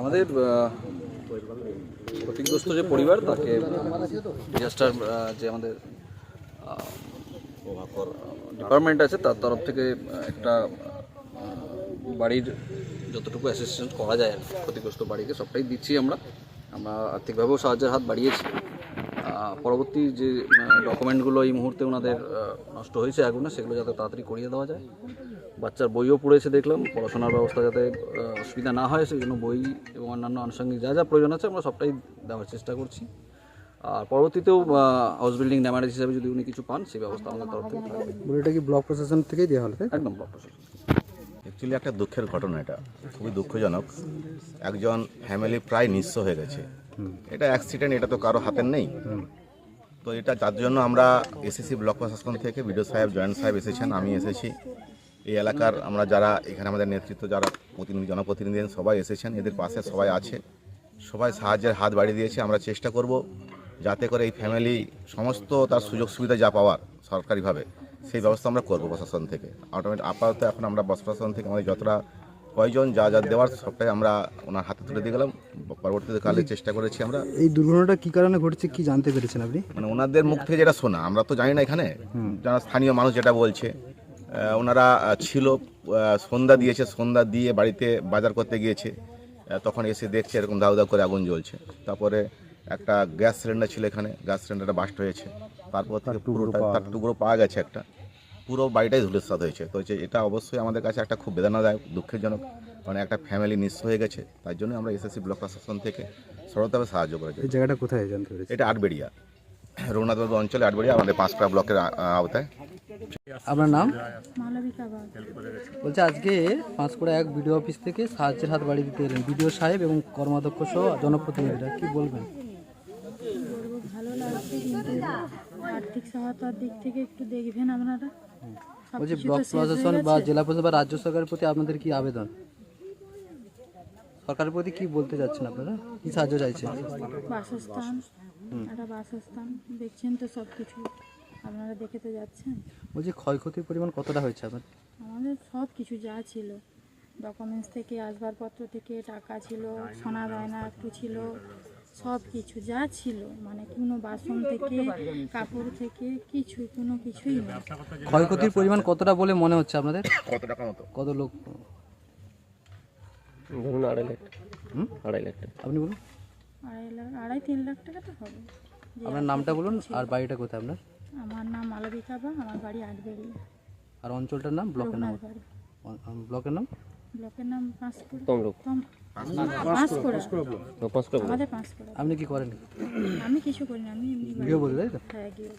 আমাদের ক্ষতিগ্রস্ত যে পরিবার, তাকে ডিজাস্টার যে আমাদের ডিপার্টমেন্ট আছে, তার তরফ থেকে একটা বাড়ির যতটুকু অ্যাসিস্ট্যান্স করা যায় আর ক্ষতিগ্রস্ত বাড়িকে সবটাই দিচ্ছি আমরা। আমরা আর্থিকভাবেও সাহায্যের হাত বাড়িয়েছি। পরবর্তী যে ডকুমেন্টগুলো এই মুহূর্তে ওনাদের নষ্ট হয়েছে আগুনে, সেগুলো যাতে তাড়াতাড়ি করিয়ে দেওয়া যায়। বাচ্চার বইও পড়েছে দেখলাম পড়াশোনার ব্যবস্থা যাতে অসুবিধা না হয় সেই জন্য বই এবং অন্যান্য আনুষঙ্গিক যা যা প্রয়োজন আছে আমরা সবটাই দেওয়ার চেষ্টা করছি। আর পরবর্তীতেও হাউস বিল্ডিং ড্যামেজ হিসাবে যদি উনি কিছু পান সেই ব্যবস্থা আমাদের তরফ থেকে থাকবে। এটা কি ব্লক প্রশাসন থেকেই দেওয়া হলো একদম ব্লক প্রশাসন অ্যাকচুয়ালি একটা দুঃখের ঘটনা এটা খুবই দুঃখজনক। একজন ফ্যামিলি প্রায় নিঃস্ব হয়ে গেছে। এটা অ্যাক্সিডেন্ট এটা তো কারও হাতের নেই। তো এটা যার জন্য আমরা এসএসসি ব্লক প্রশাসন থেকে বিডিও সাহেব জয়েন্ট সাহেব এসেছেন আমি এসেছি। এই এলাকার আমরা যারা এখানে আমাদের নেতৃত্ব যারা প্রতিনিধি জনপ্রতিনিধি সবাই এসেছেন এদের পাশে সবাই আছে। সবাই সাহায্যের হাত বাড়িয়ে দিয়েছে আমরা চেষ্টা করব যাতে করে এই ফ্যামিলি সমস্ত তার সুযোগ সুবিধা যা পাওয়ার সরকারিভাবে সেই ব্যবস্থা আমরা করব প্রশাসন থেকে। অটোমেট আপাতত এখন আমরা বস প্রশাসন থেকে আমাদের যতটা প্রয়োজন যা যা দেওয়ার সবটাই আমরা ওনার হাতে তুলে দিয়ে গেলাম। পরবর্তীতে কালে চেষ্টা করেছি আমরা। এই দুর্ঘটনাটা কি কারণে ঘটেছে কি জানতে পেরেছেন আপনি? মানে ওনাদের মুখ থেকে যেটা শোনা আমরা তো জানি না এখানে। যারা স্থানীয় মানুষ যেটা বলছে ওনারা ছিল সন্ধ্যা দিয়েছে সন্ধ্যা দিয়ে বাড়িতে বাজার করতে গিয়েছে। তখন এসে দেখছে এরকম দাউ দাউ করে আগুন জ্বলছে। তারপরে একটা গ্যাস সিলিন্ডার ছিল এখানে গ্যাস সিলিন্ডারটা বাস্ট হয়েছে। তারপর থেকে পুরোটা তার টুকরো পাওয়া গেছে একটা। পুরো বাড়িটাই ধুলিস্বাদ হয়েছে। তো হচ্ছে এটা অবশ্যই আমাদের কাছে একটা খুব বেদনাদায়ক দুঃখজনক মানে একটা ফ্যামিলি নিঃস্ব হয়ে গেছে। তাই জন্য আমরা এসএসসি ব্লক প্রশাসন থেকে সরলভাবে সাহায্য করেছি। এই জায়গাটা কোথায় এটা আটবেড়িয়া। রঘুনাথবাবু অঞ্চলে আটবেড়িয়া আমাদের পাঁচপাড়া ব্লকের আওতায়। আপনার নাম? বলছে আজকে পাঁচকুড়া এক বিডিও অফিস থেকে সাহায্যের হাত বাড়িয়ে দিতে এলেন বিডিও সাহেব এবং কর্মাধ্যক্ষ সহ জনপ্রতিনিধিরা। কি বলবেন? ভালো লাগছে কিন্তু আর্থিক সহায়তার দিক থেকে একটু দেখবেন আপনারা। বলছি ব্লক প্রশাসন বা জেলা প্রশাসন বা রাজ্য সরকারের প্রতি আপনাদের কি আবেদন? সরকারের প্রতি কি বলতে আপনারা? কি সাহায্য চাইছেন? বাসস্থান একটা বাসস্থান দেখছেন তো সব কিছু আপনারা দেখে তো যাচ্ছেন। বলছি ক্ষয়ক্ষতির পরিমাণ কতটা হয়েছে আপনার? আমাদের সব কিছু যা ছিল ডকুমেন্টস থেকে আসবাবপত্র থেকে টাকা ছিল সোনা গয়না একটু ছিল সব কিছু যা ছিল মানে কোনো বাসন থেকে কাপড় থেকে কিছু কোনো কিছুই নেই। ক্ষয়ক্ষতির পরিমাণ কতটা বলে মনে হচ্ছে আপনাদের? কত টাকা মতো। কত লোক? আড়াই লাখ। হুম? আড়াই লাখ টাকা। আপনি বলুন। আড়াই লাখ আড়াই তিন লাখ টাকা তো হবে। আপনার নামটা বলুন আর বাড়িটা কোথায় আপনার? আমার নাম মালবিকা বা আমার বাড়ি আটবেড়ি আর অঞ্চলটার নাম ব্লকের নাম? ব্লকের নাম? ব্লকের নাম পাঁশকুড়া। তমলুক। তম- পাঁশকুড়া। ও পাঁচ টাকা আমাদের পাঁশকুড়া। আপনি কি করেন? আমি কিছু করি না আমি এমনি বাড়ি- গৃহ বলি তাই তো? হ্যাঁ গিয়ে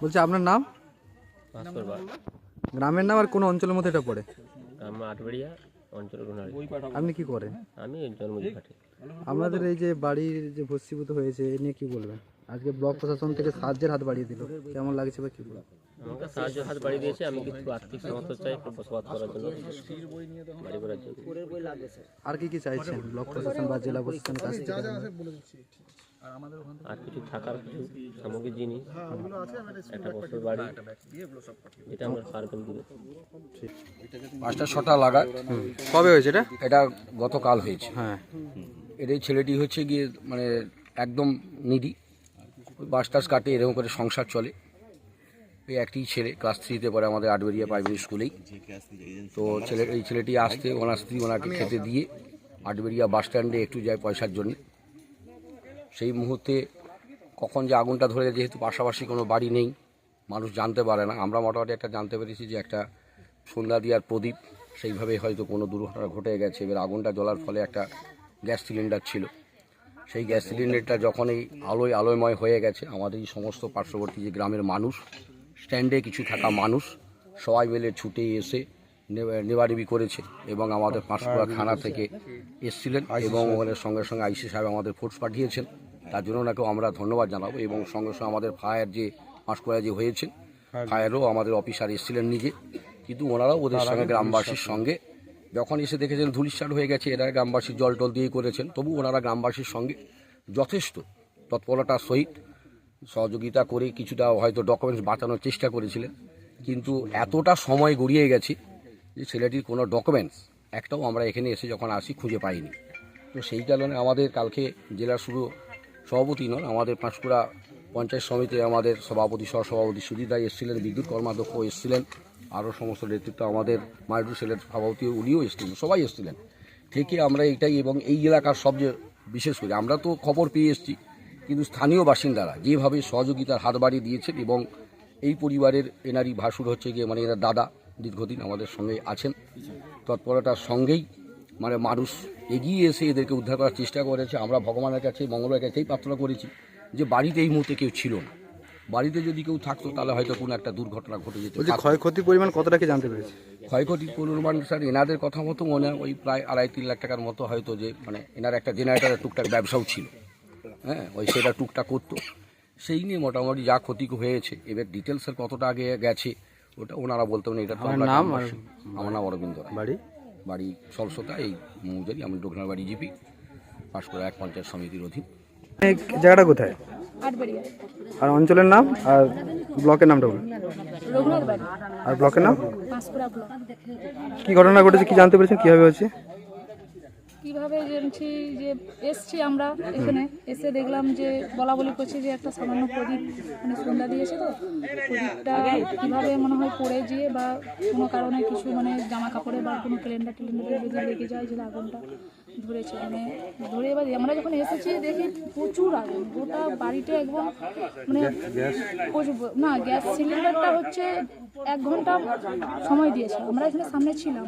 বলছি আপনার নাম? গ্রামের নাম আর কোন অঞ্চলের মধ্যে এটা পড়ে? আমার আটবাড়িয়া অঞ্চল রুনারি আপনি কি করেন? আমি জন্মদিন ঘাটে আপনাদের এই যে বাড়ির যে ভস্মীভূত হয়েছে এ নিয়ে কি বলবেন? আজকে ব্লক প্রশাসন থেকে সাহায্যের হাত বাড়িয়ে দিল। কেমন লাগছে বা কি সাহায্য হাত বাড়িয়ে দিয়েছে আমি কিছু আর্থিক সমর্থন চাই বসবাস করার জন্য। বাড়ি করার জন্য। আর কি কি চাইছেন ব্লক প্রশাসন বা জেলা প্রশাসনের কাছ থেকে? আর কিছু থাকার কিছু সামগ্রিক জিনিস একটা বছর বাড়ি এটা আমরা পারবেন দিবে। পাঁচটা ছটা লাগায় কবে হয়েছে এটা? এটা গতকাল হয়েছে। হ্যাঁ। এর এই ছেলেটি হচ্ছে গিয়ে মানে একদম নিডি। বাস টাস কাটে, এরকম করে সংসার চলে। এই একটি ছেলে ক্লাস থ্রিতে পড়ে আমাদের আটবেরিয়া প্রাইমারি স্কুলেই তো ছেলে, এই ছেলেটি আসতে ওনার স্ত্রী ওনাকে খেতে দিয়ে আটবেরিয়া বাস স্ট্যান্ডে একটু যায় পয়সার জন্য। সেই মুহূর্তে কখন যে আগুনটা ধরে যেহেতু পাশাপাশি কোনো বাড়ি নেই, মানুষ জানতে পারে না। আমরা মোটামুটি একটা জানতে পেরেছি যে একটা সন্ধ্যা দিয়ার প্রদীপ, সেইভাবে হয়তো কোনো দুর্ঘটনা ঘটে গেছে। এবার আগুনটা জ্বলার ফলে একটা গ্যাস সিলিন্ডার ছিল। সেই গ্যাস সিলিন্ডারটা যখন এই আলোয় আলোয়ময় হয়ে গেছে আমাদের এই সমস্ত পার্শ্ববর্তী যে গ্রামের মানুষ স্ট্যান্ডে কিছু থাকা মানুষ সবাই মিলে ছুটে এসে নে- নেবানিবি করেছে এবং আমাদের পাঁশকুড়া থানা থেকে এসছিলেন এবং ওখানে সঙ্গে সঙ্গে আইসি সাহেব আমাদের ফোর্স পাঠিয়েছেন। তার জন্য ওনাকেও আমরা ধন্যবাদ জানাব এবং সঙ্গে সঙ্গে আমাদের ফায়ার যে পাঁশকুড়া যে হয়েছে ফায়ারও আমাদের অফিসার এসছিলেন নিজে। কিন্তু ওনারাও ওদের সঙ্গে গ্রামবাসীর সঙ্গে যখন এসে দেখেছেন ধুলিস্টার হয়ে গেছে এরা গ্রামবাসী জল টল দিয়েই করেছেন। তবু ওনারা গ্রামবাসীর সঙ্গে যথেষ্ট তৎপরতার সহিত সহযোগিতা করে কিছুটা হয়তো ডকুমেন্টস বাঁচানোর চেষ্টা করেছিলেন। কিন্তু এতটা সময় গড়িয়ে গেছে যে ছেলেটির কোনো ডকুমেন্টস একটাও আমরা এখানে এসে যখন আসি খুঁজে পাইনি। তো সেই কারণে আমাদের কালকে জেলার শুধু সভাপতি নন, আমাদের পাঁশকুড়া পঞ্চায়েত সমিতি আমাদের সভাপতি, সহসভাপতি রায় এসেছিলেন, বিদ্যুৎ কর্মাধ্যক্ষ এসেছিলেন। আরও সমস্ত নেতৃত্ব আমাদের মাইডু সেলের সভাপতি উনিও এসেছিলেন, সবাই এসেছিলেন। থেকে আমরা এটাই এবং এই এলাকার সবচেয়ে বিশেষ করে, আমরা তো খবর পেয়ে এসেছি, কিন্তু স্থানীয় বাসিন্দারা যেভাবে সহযোগিতার হাত বাড়িয়ে দিয়েছেন এবং এই পরিবারের এনারই ভাসুর হচ্ছে গিয়ে মানে এনার দাদা দীর্ঘদিন আমাদের সঙ্গে আছেন, তৎপরতার সঙ্গেই মানে মানুষ এগিয়ে এসে এদেরকে উদ্ধার করার চেষ্টা করেছে। আমরা ভগবানের কাছে মঙ্গলের কাছেই প্রার্থনা করেছি যে বাড়িতে এই মুহূর্তে কেউ ছিল না। বাড়িতে যদি কেউ থাকতো তাহলে হয়তো কোনো একটা দুর্ঘটনা ঘটে যেত। ক্ষয়ক্ষতির পরিমাণ কতটা কি জানতে পেরেছি? ক্ষয়ক্ষতির পরিমাণ স্যার এনাদের কথা মতো মনে হয় ওই প্রায় আড়াই তিন লাখ টাকার মতো হয়তো যে মানে এনার একটা জেনারেটারের টুকটাক ব্যবসাও ছিল। হ্যাঁ ওই সেটা টুকটাক করতো। সেই নিয়ে মোটামুটি যা ক্ষতি হয়েছে এবার ডিটেলসের কতটা আগে গেছে ওটা ওনারা বলতে পারেন এটা তো আমার নাম আমার নাম অরবিন্দ বাড়ি? বাড়ি সরস্বতা এই মৌজারি আমি দক্ষিণ বাড়ি জিপি পাঁশকুড়া এক পঞ্চায়েত সমিতির অধীন। জায়গাটা কোথায়? আর অঞ্চলের নাম আর ব্লকের নামটা বলুন। আর ব্লকের নাম? কি ঘটনা ঘটেছে কি জানতে পেরেছেন কীভাবে হয়েছে? কীভাবে জেনেছি যে এসছি আমরা এখানে এসে দেখলাম যে বলা বলি করছে যে একটা সামান্য প্রদীপ মানে সন্ধ্যা দিয়েছে তো প্রদীপটা কীভাবে মনে হয় পড়ে গিয়ে বা কোনো কারণে কিছু মানে জামা কাপড়ে বা কোনো ক্যালেন্ডার টেলেন্ডারে যদি লেগে যায় যে আগুনটা। ধরেছে মানে ধরে এবার আমরা যখন এসেছি দেখি প্রচুর আগুন। গোটা বাড়িতে একদম মানে প্রচুর। না গ্যাস সিলিন্ডারটা হচ্ছে এক ঘণ্টা সময় দিয়েছে। আমরা এখানে সামনে ছিলাম।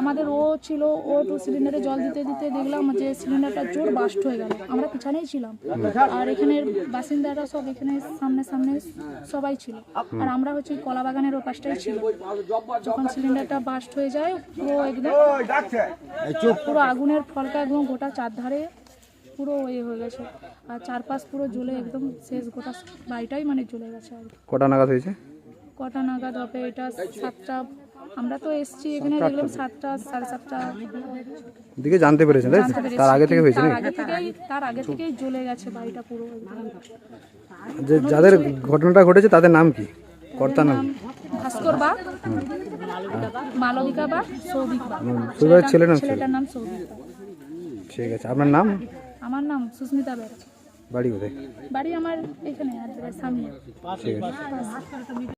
আমাদের ও ছিল ও তো সিলিন্ডারে জল দিতে দিতে দেখলাম যে সিলিন্ডারটা জোর বাস্ট হয়ে গেল। আমরা পিছনেই ছিলাম। আর এখানের বাসিন্দারা সব এখানে সামনে সামনে সবাই ছিল। আর আমরা হচ্ছে কলা বাগানের ও পাশটাই ছিল যখন সিলিন্ডারটা বাস্ট হয়ে যায় পুরো একদম পুরো আগুনের ফলকা একদম গোটা চারধারে পুরো এ হয়ে গেছে। আর চারপাশ পুরো জ্বলে একদম শেষ গোটা বাড়িটাই মানে জ্বলে গেছে আর। কটা নাগাদ হয়েছে? কটা নাগাদ হবে? এটা সাতটা। আমরা তো এসছি এখানে দেখলাম সাতটা সাড়ে সাতটা। দিকে জানতে পেরেছেন তাই। তার আগে থেকে হয়েছে আগে থেকেই তার আগে থেকেই জ্বলে গেছে বাড়িটা পুরো যে যাদের ঘটনাটা ঘটেছে তাদের নাম কি? কর্তার নাম? ভাস্কর বা মালবিকা বা সৌভিক বা ছেলেটার নাম সৌভিক ঠিক আছে। আপনার নাম? আমার নাম সুস্মিতা ব্যানার্জি বাড়ি কোথায়? বাড়ি আমার এখানে আর ঠিক আছে।